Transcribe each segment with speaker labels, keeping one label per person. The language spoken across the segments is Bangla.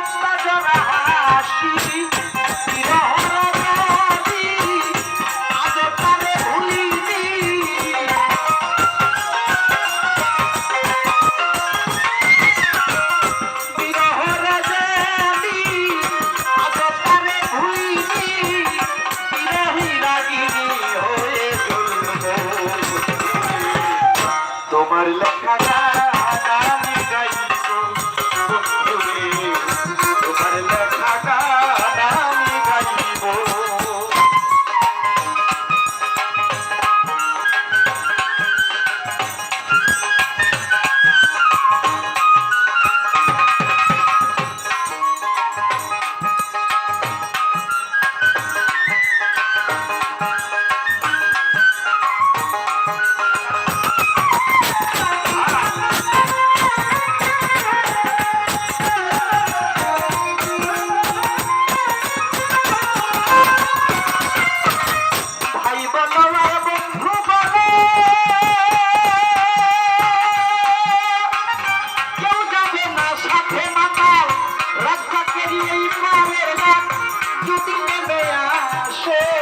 Speaker 1: সন্ধ্যা জোড়া হাসি আছে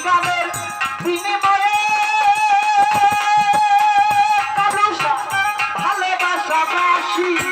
Speaker 1: জীবনের বিনিময়ে ভালোবাসাবাসী